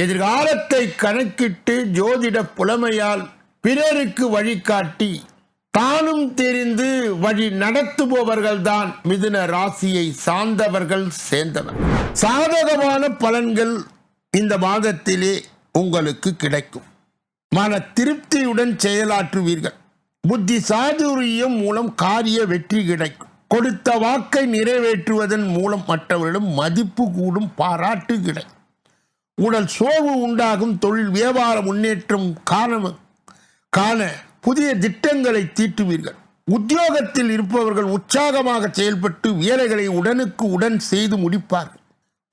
எதிர்காலத்தை கணக்கிட்டு ஜோதிட புலமையால் பிறருக்கு வழிகாட்டி தானும் தெரிந்து வழி நடத்துபவர்கள்தான் மிதுன ராசியை சார்ந்தவர்கள் சேர்ந்தவர். சாதகமான பலன்கள் இந்த மாதத்திலே உங்களுக்கு கிடைக்கும். மன திருப்தியுடன் செயலாற்றுவீர்கள். புத்தி சாதுரியம் மூலம் காரிய வெற்றி கிடைக்கும். கொடுத்த வாக்கை நிறைவேற்றுவதன் மூலம் மற்றவரிடம் மதிப்பு கூடும் பாராட்டு கிடைக்கும். உடல் சோர்வு உண்டாகும் தொழில் வியாபார முன்னேற்றம் காரணம் காண புதிய திட்டங்களை தீட்டுவீர்கள். உத்தியோகத்தில் இருப்பவர்கள் உற்சாகமாக செயல்பட்டு வேலைகளை உடனுக்கு உடன் செய்து முடிப்பார்கள்.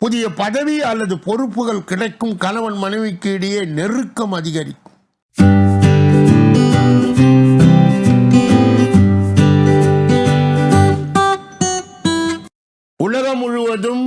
புதிய பதவி அல்லது பொறுப்புகள் கிடைக்கும் கணவன் மனைவிக்கு இடையே நெருக்கம் அதிகரிக்கும்.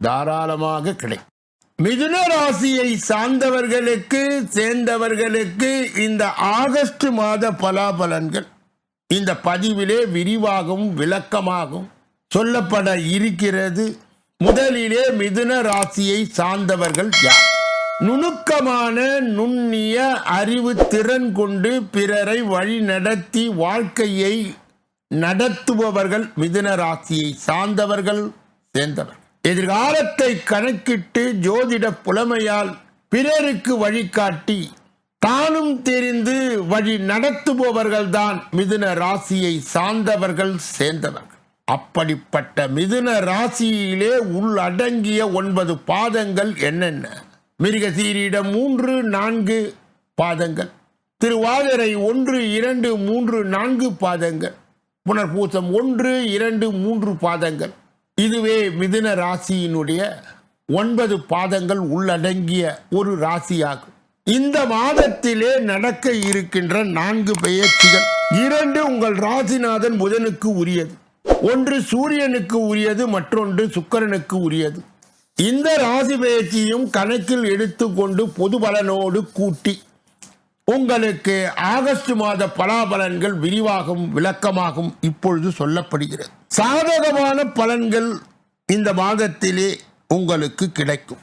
தாராளமாக கிடைக்கும். மிதுன ராசியை சார்ந்தவர்களுக்கு சேர்ந்தவர்களுக்கு இந்த ஆகஸ்ட் மாத பலாபலன்கள் இந்த பதிவிலே விரிவாகவும் விளக்கமாகவும் சொல்லப்பட இருக்கிறது. முதலிலே மிதுன ராசியை சார்ந்தவர்கள் யார்? நுணுக்கமான நுண்ணிய அறிவு திறன் கொண்டு பிறரை வழி நடத்தி வாழ்க்கையை நடத்துபவர்கள் மிதுன ராசியை சார்ந்தவர்கள் சேர்ந்தவர் எதிர்காலத்தை கணக்கிட்டு ஜோதிட புலமையால் பிறருக்கு வழிகாட்டி தானும் தெரிந்து வழி நடத்துபவர்கள்தான் மிதுன ராசியை சார்ந்தவர்கள் சேர்ந்தவர்கள். அப்படிப்பட்ட மிதுன ராசியிலே உள்ளடங்கிய ஒன்பது பாதங்கள் என்னென்ன? மிருகசீரியிடம் மூன்று நான்கு பாதங்கள். திருவாதிரை ஒன்று இரண்டு மூன்று நான்கு பாதங்கள். புனர்பூசம் ஒன்று இரண்டு மூன்று பாதங்கள். இதுவே மிதுன ராசியினுடைய ஒன்பது பாதங்கள் உள்ளடங்கிய ஒரு ராசியாகும். இந்த மாதத்திலே நடக்க இருக்கின்ற நான்கு பெயர்ச்சிகள். இரண்டு உங்கள் ராசிநாதன் புதனுக்கு உரியது. ஒன்று சூரியனுக்கு உரியது மற்றொன்று சுக்கரனுக்கு உரியது. இந்த ராசி பெயர்ச்சியும் கணக்கில் எடுத்துக்கொண்டு பொது பலனோடு கூட்டி உங்களுக்கு ஆகஸ்ட் மாத பலாபலன்கள் விரிவாகவும் விளக்கமாகவும் இப்பொழுது சொல்லப்படுகிறது. சாதகமான பலன்கள் இந்த மாதத்திலே உங்களுக்கு கிடைக்கும்.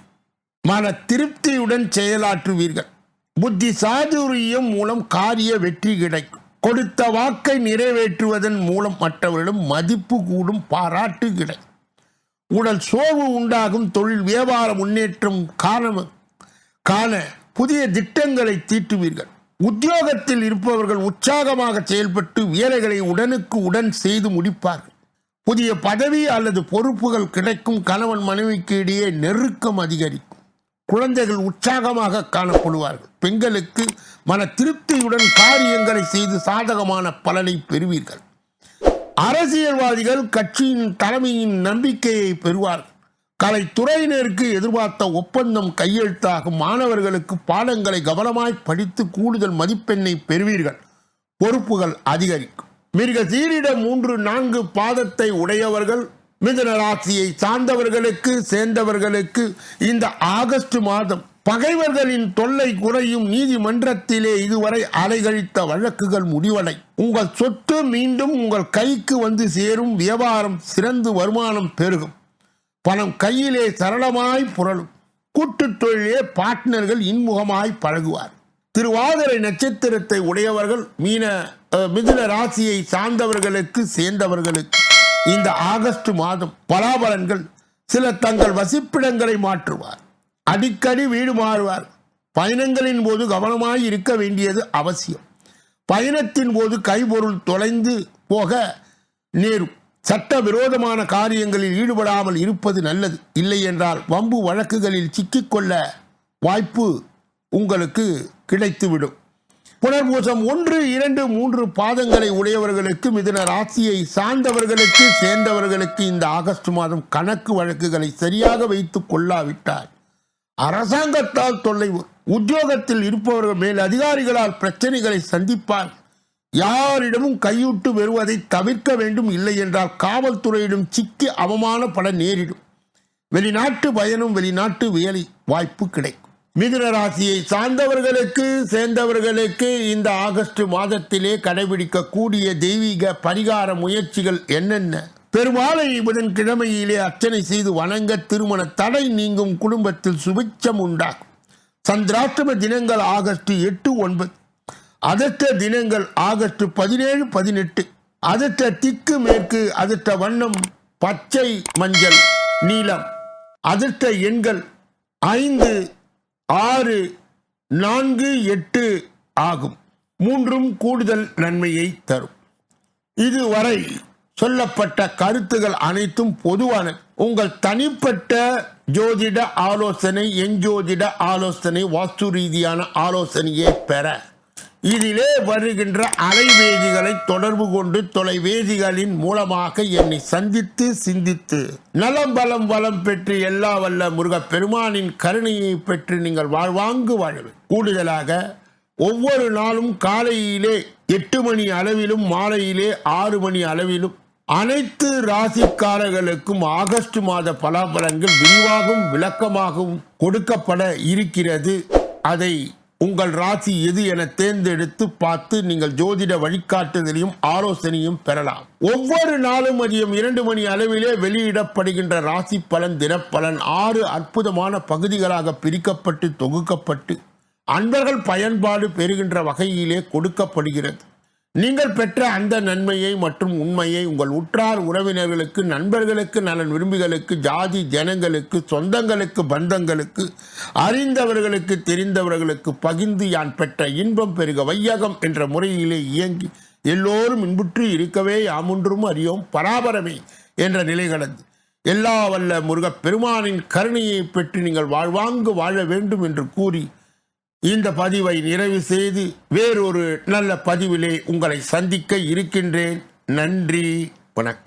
மன திருப்தியுடன் செயலாற்றுவீர்கள். புத்தி சாதுரியம் மூலம் காரிய வெற்றி கிடைக்கும். கொடுத்த வாக்கை நிறைவேற்றுவதன் மூலம் மற்றவரிடம் மதிப்பு கூடும் பாராட்டு கிடைக்கும். உடல் சோர்வு உண்டாகும் தொழில் வியாபார முன்னேற்றம் காரணம் காண புதிய திட்டங்களை தீட்டுவீர்கள். உத்தியோகத்தில் இருப்பவர்கள் உற்சாகமாக செயல்பட்டு வேலைகளை உடனுக்கு உடன் செய்து முடிப்பார்கள். புதிய பதவி அல்லது பொறுப்புகள் கிடைக்கும் கணவன் மனைவிக்கு இடையே நெருக்கம் அதிகரிக்கும். குழந்தைகள் உற்சாகமாக காணப்படுவார்கள். பெண்களுக்கு மன திருப்தியுடன் காரியங்களை செய்து சாதகமான பலனை பெறுவீர்கள். அரசியல்வாதிகள் கட்சியின் தலைமையின் நம்பிக்கையை பெறுவார்கள். கலைத்துறையினருக்கு எதிர்பார்த்த ஒப்பந்தம் கையெழுத்தாகும் மாணவர்களுக்கு பாடங்களை கவனமாய் படித்து கூடுதல் மதிப்பெண்ணை பெறுவீர்கள். பொறுப்புகள் அதிகரிக்கும். மிருக சீரிட மூன்று நான்கு பாதத்தை உடையவர்கள் மிதன ராசியை சார்ந்தவர்களுக்கு சேர்ந்தவர்களுக்கு இந்த ஆகஸ்ட் மாதம் பகைவர்களின் தொல்லை குறையும் நீதிமன்றத்திலே இதுவரை அலைகழித்த வழக்குகள் முடிவடை. உங்கள் சொத்து மீண்டும் உங்கள் கைக்கு வந்து சேரும் வியாபாரம் சிறந்து வருமானம் பெருகும். பணம் கையிலே சரளமாய் புரளும். கூட்டுத் தொழிலே பார்ட்னர்கள் இன்முகமாய் பழகுவார். திருவாதிரை நட்சத்திரத்தை உடையவர்கள் மீன மிதுன ராசியை சார்ந்தவர்களுக்கு சேர்ந்தவர்களுக்கு இந்த ஆகஸ்ட் மாதம் பலாபலன்கள் சில தங்கள் வசிப்பிடங்களை மாற்றுவார். அடிக்கடி வீடு மாறுவார். பயணங்களின் போது கவனமாய் இருக்க வேண்டியது அவசியம். பயணத்தின் போது கைபொருள் தொலைந்து போக நேரும். சட்ட விரோதமான காரியங்களில் ஈடுபடாமல் இருப்பது நல்லது. இல்லை என்றால் வம்பு வழக்குகளில் சிக்கிக்கொள்ள வாய்ப்பு உங்களுக்கு கிடைத்துவிடும். புனர்பூசம் ஒன்று இரண்டு மூன்று பாதங்களை உடையவர்களுக்கு மிதுன ராசியை சார்ந்தவர்களுக்கு சேர்ந்தவர்களுக்கு இந்த ஆகஸ்ட் மாதம் கணக்கு வழக்குகளை சரியாக வைத்துக் கொள்ளாவிட்டால் அரசாங்கத்தால் தொல்லை உத்தியோகத்தில் இருப்பவர்கள் மேல் அதிகாரிகளால் பிரச்சனைகளை சந்திப்பார் யாரிடமும் கையூட்டு வருவதை தவிர்க்க வேண்டும் இல்லை என்றால் காவல்துறையிடம் சிக்கி அவமானப்பட நேரிடும். வெளிநாட்டு பயனும் வெளிநாட்டு வேலை வாய்ப்பு கிடைக்கும். மிதுன ராசியை சார்ந்தவர்களுக்கு சேர்ந்தவர்களுக்கு இந்த ஆகஸ்ட் மாதத்திலே கடைபிடிக்கக்கூடிய தெய்வீக பரிகார முயற்சிகள் என்னென்ன? பெருமாளை புதன்கிழமையிலே அர்ச்சனை செய்து வணங்க திருமண தடை நீங்கும் குடும்பத்தில் சுபிச்சம் உண்டாகும். சந்திராஷ்டம தினங்கள் ஆகஸ்ட் எட்டு ஒன்பது. அதற்ற தினங்கள் ஆகஸ்ட் பதினேழு பதினெட்டு. அதற்ற திக்கு மேற்கு அதற்ற வண்ணம் பச்சை மஞ்சள் நீலம். அதற்ற எண்கள் ஐந்து ஆறு நான்கு எட்டு ஆகும். மூன்றும் கூடுதல் நன்மையை தரும். இதுவரை சொல்லப்பட்ட கருத்துகள் அனைத்தும் பொதுவான. உங்கள் தனிப்பட்ட ஜோதிட ஆலோசனை எஞ்சோதிட ஆலோசனை வாஸ்து ரீதியான ஆலோசனையை பெற. இதிலே வருகின்ற அலைவேதிகளை தொடர்பு கொண்டு தொலைவேதிகளின் மூலமாக என்னை சந்தித்து சிந்தித்து. நலம் பலம் வளம் பெற்று எல்லா வல்ல முருகப் பெருமானின் கருணையை பெற்று நீங்கள் வாழ்வாங்கு வாழவே கூடுதலாக ஒவ்வொரு நாளும் காலையிலே எட்டு மணி அளவிலும் மாலையிலே ஆறு மணி அளவிலும் அனைத்து ராசிக்காரர்களுக்கும் ஆகஸ்ட் மாத பலாபலங்கள் விரிவாகவும் விளக்கமாகவும் கொடுக்கப்பட இருக்கிறது. அதை உங்கள் ராசி எது என தேர்ந்தெடுத்து பார்த்து நீங்கள் ஜோதிட வழிகாட்டுதலையும் ஆலோசனையும் பெறலாம். ஒவ்வொரு நாளும் மதியம் இரண்டு மணி அளவிலே வெளியிடப்படுகின்ற ராசி பலன் தினப்பலன் ஆறு அற்புதமான பகுதிகளாக பிரிக்கப்பட்டு தொகுக்கப்பட்டு அன்பர்கள் பயன்பாடு பெறுகின்ற வகையிலே கொடுக்கப்படுகிறது. நீங்கள் பெற்ற அந்த நன்மையை மற்றும் உண்மையை உங்கள் உற்றார் உறவினர்களுக்கு நண்பர்களுக்கு நலன் விரும்பிகளுக்கு ஜாதி ஜனங்களுக்கு சொந்தங்களுக்கு பந்தங்களுக்கு அறிந்தவர்களுக்கு தெரிந்தவர்களுக்கு பகிர்ந்து யான் பெற்ற இன்பம் பெருக வையகம் என்ற முறையிலே இயங்கி எல்லோரும் இன்புற்று இருக்கவே யாமொன்றும் அறியோம் பராபரமே என்ற நிலை கடந்து. எல்லா வல்ல முருகப் பெருமானின் கருணையை பெற்று நீங்கள் வாழ்வாங்கு வாழ வேண்டும் என்று கூறி இந்த பதிவை நிறைவு செய்து வேறொரு நல்ல பதிவிலே உங்களை சந்திக்க இருக்கின்றேன். நன்றி. வணக்கம்.